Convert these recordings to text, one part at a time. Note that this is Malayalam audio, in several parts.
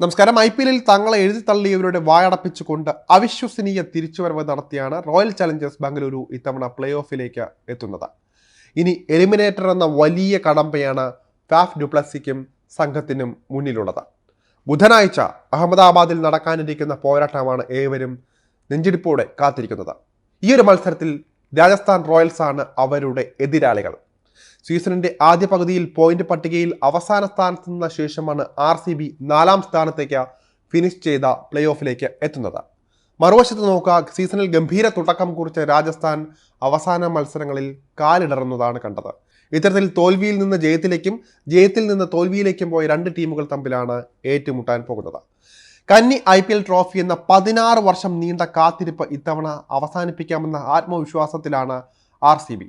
നമസ്കാരം. ഐ പി എല്ലിൽ തങ്ങളെ എഴുതി തള്ളിയവരുടെ വായടപ്പിച്ചുകൊണ്ട് അവിശ്വസനീയ തിരിച്ചുവരവ് നടത്തിയാണ് റോയൽ ചലഞ്ചേഴ്സ് ബംഗളൂരു ഇത്തവണ പ്ലേ ഓഫിലേക്ക് എത്തുന്നത്. ഇനി എലിമിനേറ്റർ എന്ന വലിയ കടമ്പയാണ് ഫാഫ് ഡുപ്ലസിക്കും സംഘത്തിനും മുന്നിലുള്ളത്. ബുധനാഴ്ച അഹമ്മദാബാദിൽ നടക്കാനിരിക്കുന്ന പോരാട്ടമാണ് ഏവരും നെഞ്ചിടിപ്പോടെ കാത്തിരിക്കുന്നത്. ഈ ഒരു മത്സരത്തിൽ രാജസ്ഥാൻ റോയൽസാണ് അവരുടെ എതിരാളികൾ. സീസണിന്റെ ആദ്യ പകുതിയിൽ പോയിന്റ് പട്ടികയിൽ അവസാന സ്ഥാനത്ത് നിന്ന ശേഷമാണ് ആർ സി ബി നാലാം സ്ഥാനത്തേക്ക് ഫിനിഷ് ചെയ്ത പ്ലേ ഓഫിലേക്ക് എത്തുന്നത്. മറുവശത്ത് നോക്കുക സീസണിൽ ഗംഭീര തുടക്കം കുറിച്ച രാജസ്ഥാൻ അവസാന മത്സരങ്ങളിൽ കാലിടറുന്നതാണ് കണ്ടത്. ഇത്തരത്തിൽ തോൽവിയിൽ നിന്ന് ജയത്തിലേക്കും ജയത്തിൽ നിന്ന് തോൽവിയിലേക്കും പോയ രണ്ട് ടീമുകൾ തമ്മിലാണ് ഏറ്റുമുട്ടാൻ പോകുന്നത്. കന്നി ഐ പി എൽ ട്രോഫി എന്ന പതിനാറ് വർഷം നീണ്ട കാത്തിരിപ്പ് ഇത്തവണ അവസാനിപ്പിക്കാമെന്ന ആത്മവിശ്വാസത്തിലാണ് R C B.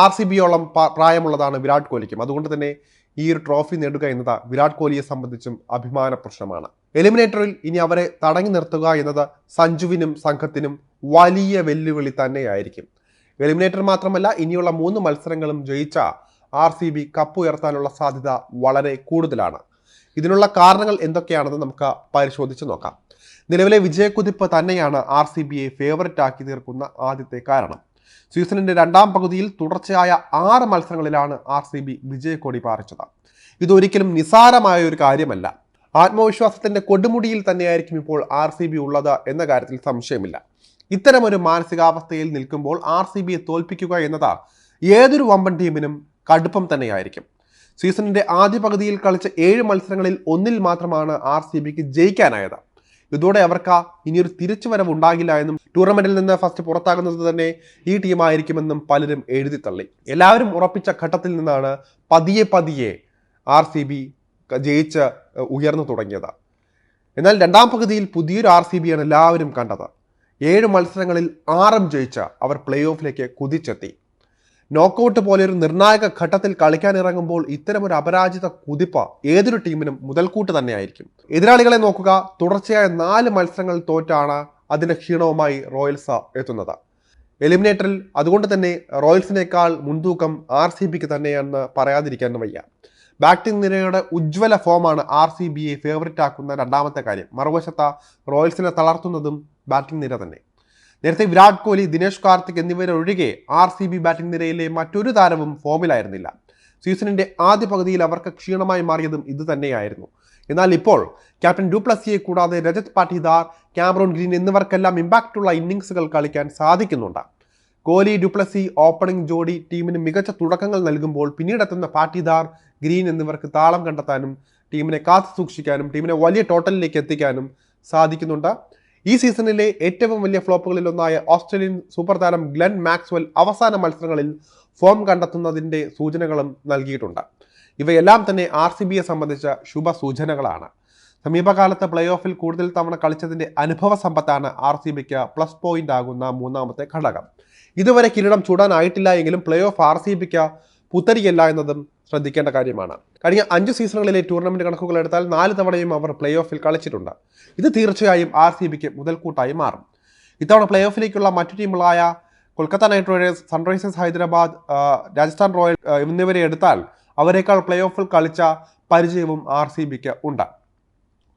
R C ബിയോളം പ്രായമുള്ളതാണ് വിരാട് കോഹ്ലിക്കും അതുകൊണ്ട് തന്നെ ഈ ഒരു ട്രോഫി നേടുക എന്നത് വിരാട് കോഹ്ലിയെ സംബന്ധിച്ചും അഭിമാന പ്രശ്നമാണ്. എലിമിനേറ്ററിൽ ഇനി അവരെ തടഞ്ഞു നിർത്തുക എന്നത് സഞ്ജുവിനും സംഘത്തിനും വലിയ വെല്ലുവിളി തന്നെയായിരിക്കും. എലിമിനേറ്റർ മാത്രമല്ല ഇനിയുള്ള മൂന്ന് മത്സരങ്ങളും ജയിച്ച ആർ സി ബി കപ്പ് ഉയർത്താനുള്ള സാധ്യത വളരെ കൂടുതലാണ്. ഇതിനുള്ള കാരണങ്ങൾ എന്തൊക്കെയാണെന്ന് നമുക്ക് പരിശോധിച്ച് നോക്കാം. നിലവിലെ വിജയക്കുതിപ്പ് തന്നെയാണ് ആർ സി ബിയെ ഫേവററ്റ് ആക്കി തീർക്കുന്ന ആദ്യത്തെ കാരണം. സീസണിന്റെ രണ്ടാം പകുതിയിൽ തുടർച്ചയായ ആറ് മത്സരങ്ങളിലാണ് ആർ സി ബി വിജയക്കൊടി പാറിച്ചത്. ഇതൊരിക്കലും നിസാരമായ ഒരു കാര്യമല്ല. ആത്മവിശ്വാസത്തിന്റെ കൊടുമുടിയിൽ തന്നെയായിരിക്കും ഇപ്പോൾ ആർ സി ബി ഉള്ളത് എന്ന കാര്യത്തിൽ സംശയമില്ല. ഇത്തരമൊരു മാനസികാവസ്ഥയിൽ നിൽക്കുമ്പോൾ ആർ സി ബിയെ തോൽപ്പിക്കുക എന്നത് ഏതൊരു വമ്പൻ ടീമിനും കടുപ്പം തന്നെയായിരിക്കും. സീസണിന്റെ ആദ്യ പകുതിയിൽ കളിച്ച ഏഴ് മത്സരങ്ങളിൽ ഒന്നിൽ മാത്രമാണ് ആർ സി ബിക്ക് ജയിക്കാനായത്. ഇതോടെ അവർക്ക് ഇനിയൊരു തിരിച്ചുവരവ് ഉണ്ടാകില്ല എന്നും ടൂർണമെന്റിൽ നിന്ന് ഫസ്റ്റ് പുറത്താകുന്നത് തന്നെ ഈ ടീമായിരിക്കുമെന്നും പലരും എഴുതി തള്ളി. എല്ലാവരും ഉറപ്പിച്ച ഘട്ടത്തിൽ നിന്നാണ് പതിയെ പതിയെ ആർ സി ബി ജയിച്ച് ഉയർന്നു തുടങ്ങിയത്. എന്നാൽ രണ്ടാം പകുതിയിൽ പുതിയൊരു ആർ സി ബിയാണ് എല്ലാവരും കണ്ടത്. ഏഴ് മത്സരങ്ങളിൽ ആറും ജയിച്ച് അവർ പ്ലേ ഓഫിലേക്ക് കുതിച്ചെത്തി. നോക്കൌട്ട് പോലെ ഒരു നിർണായക ഘട്ടത്തിൽ കളിക്കാൻ ഇറങ്ങുമ്പോൾ ഒരു അപരാജിത കുതിപ്പ് ഏതൊരു ടീമിനും മുതൽക്കൂട്ട് തന്നെയായിരിക്കും. എതിരാളികളെ നോക്കുക തുടർച്ചയായ നാല് മത്സരങ്ങൾ തോറ്റാണ് അതിന്റെ ക്ഷീണവുമായി റോയൽസ് എത്തുന്നത്. എലിമിനേറ്ററിൽ അതുകൊണ്ട് തന്നെ റോയൽസിനേക്കാൾ മുൻതൂക്കം ആർ സി ബിക്ക് തന്നെയെന്ന് പറയാതിരിക്കാൻ വയ്യ. ബാറ്റിംഗ് നിരയുടെ ഉജ്ജ്വല ഫോമാണ് ആർ സി ബിയെ ഫേവററ്റ് ആക്കുന്ന രണ്ടാമത്തെ കാര്യം. മറുവശത്ത റോയൽസിനെ തളർത്തുന്നതും ബാറ്റിംഗ് നിര തന്നെ. നേരത്തെ വിരാട് കോഹ്ലി ദിനേഷ് കാർത്തിക് എന്നിവരൊഴികെ ആർ സി ബി ബാറ്റിംഗ് നിരയിലെ മറ്റൊരു താരവും ഫോമിലായിരുന്നില്ല. സീസണിന്റെ ആദ്യ പകുതിയിൽ അവർക്ക് ക്ഷീണമായി മാറിയതും ഇത് തന്നെയായിരുന്നു. എന്നാൽ ഇപ്പോൾ ക്യാപ്റ്റൻ ഡുപ്ലസിയെ കൂടാതെ രജത് പാട്ടിദാർ ക്യാമറോൺ ഗ്രീൻ എന്നിവർക്കെല്ലാം ഇമ്പാക്റ്റുള്ള ഇന്നിങ്സുകൾ കളിക്കാൻ സാധിക്കുന്നുണ്ട്. കോഹ്ലി ഡുപ്ലസി ഓപ്പണിംഗ് ജോഡി ടീമിന് മികച്ച തുടക്കങ്ങൾ നൽകുമ്പോൾ പിന്നീടെത്തുന്ന പാട്ടിദാർ ഗ്രീൻ എന്നിവർക്ക് താളം കണ്ടെത്താനും ടീമിനെ കാത്തു സൂക്ഷിക്കാനും ടീമിനെ വലിയ ടോട്ടലിലേക്ക് എത്തിക്കാനും സാധിക്കുന്നുണ്ട്. ഈ സീസണിലെ ഏറ്റവും വലിയ ഫ്ലോപ്പുകളിൽ ഒന്നായ ഓസ്ട്രേലിയൻ സൂപ്പർ താരം ഗ്ലെൻ മാക്സ്വെൽ അവസാന മത്സരങ്ങളിൽ ഫോം കണ്ടെത്തുന്നതിന്റെ സൂചനകളും നൽകിയിട്ടുണ്ട്. ഇവയെല്ലാം തന്നെ ആർ സി ബിയെ സംബന്ധിച്ച ശുഭസൂചനകളാണ്. സമീപകാലത്ത് പ്ലേ ഓഫിൽ കൂടുതൽ തവണ കളിച്ചതിന്റെ അനുഭവ സമ്പത്താണ് ആർ സി ബിക്ക് പ്ലസ് പോയിന്റ് ആകുന്ന മൂന്നാമത്തെ ഘടകം. ഇതുവരെ കിരീടം ചൂടാനായിട്ടില്ല എങ്കിലും പ്ലേ ഓഫ് ആർ സി ബിക്ക് പുത്തരിയല്ല എന്നതും ശ്രദ്ധിക്കേണ്ട കാര്യമാണ്. കഴിഞ്ഞ അഞ്ച് സീസണുകളിലെ ടൂർണമെന്റ് കണക്കുകൾ എടുത്താൽ നാല് തവണയും അവർ പ്ലേ ഓഫിൽ കളിച്ചിട്ടുണ്ട്. ഇത് തീർച്ചയായും ആർ സി ബിക്ക് മുതൽക്കൂട്ടായി മാറും. ഇത്തവണ പ്ലേ ഓഫിലേക്കുള്ള മറ്റു ടീമുകളായ Kolkata Knight Riders Sunrisers Hyderabad Rajasthan Royal എന്നിവരെ എടുത്താൽ അവരെക്കാൾ പ്ലേ ഓഫിൽ കളിച്ച പരിചയവും ആർ സി ബിക്ക് ഉണ്ട്.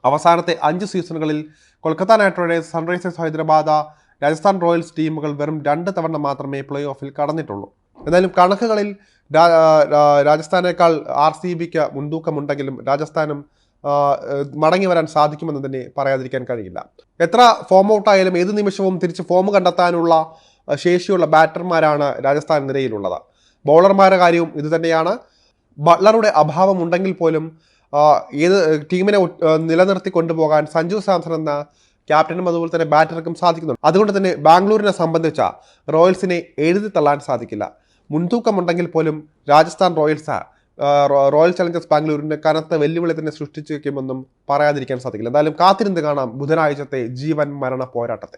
അവസാനത്തെ അഞ്ച് സീസണുകളിൽ Kolkata Knight Riders Sunrisers Hyderabad Rajasthan Royals ടീമുകൾ വെറും രണ്ട് തവണ മാത്രമേ പ്ലേ ഓഫിൽ കടന്നിട്ടുള്ളൂ. എന്നാലും കണക്കുകളിൽ രാജസ്ഥാനേക്കാൾ ആർ സി ബിക്ക് മുൻതൂക്കമുണ്ടെങ്കിലും രാജസ്ഥാനും മടങ്ങി വരാൻ സാധിക്കുമെന്ന് തന്നെ പറയാതിരിക്കാൻ കഴിയില്ല. എത്ര ഫോം ഔട്ട് ആയാലും ഏത് നിമിഷവും തിരിച്ച് ഫോം കണ്ടെത്താനുള്ള ശേഷിയുള്ള ബാറ്റർമാരാണ് രാജസ്ഥാൻ നിരയിലുള്ളത്. ബൗളർമാരുടെ കാര്യവും ഇതുതന്നെയാണ് ബട്ട്ലറുടെ അഭാവം ഉണ്ടെങ്കിൽ പോലും ഏത് ടീമിനെ നിലനിർത്തി കൊണ്ടുപോകാൻ സഞ്ജു സാംസൺ എന്ന ക്യാപ്റ്റനും അതുപോലെ തന്നെ ബാറ്റർക്കും സാധിക്കുന്നുണ്ട്. അതുകൊണ്ട് തന്നെ ബാംഗ്ലൂരിനെ സംബന്ധിച്ച റോയൽസിനെ എഴുതി തള്ളാൻ സാധിക്കില്ല. മുൻതൂക്കമുണ്ടെങ്കിൽ പോലും രാജസ്ഥാൻ റോയൽസ് റോയൽ ചലഞ്ചേഴ്സ് ബാംഗ്ലൂരിന്റെ കനത്ത വെല്ലുവിളി തന്നെ സൃഷ്ടിച്ചു വയ്ക്കുമെന്നും പറയാതിരിക്കാൻ സാധിക്കില്ല. എന്തായാലും കാത്തിരുന്ന് കാണാം ബുധനാഴ്ചത്തെ ജീവൻ മരണ പോരാട്ടത്തെ.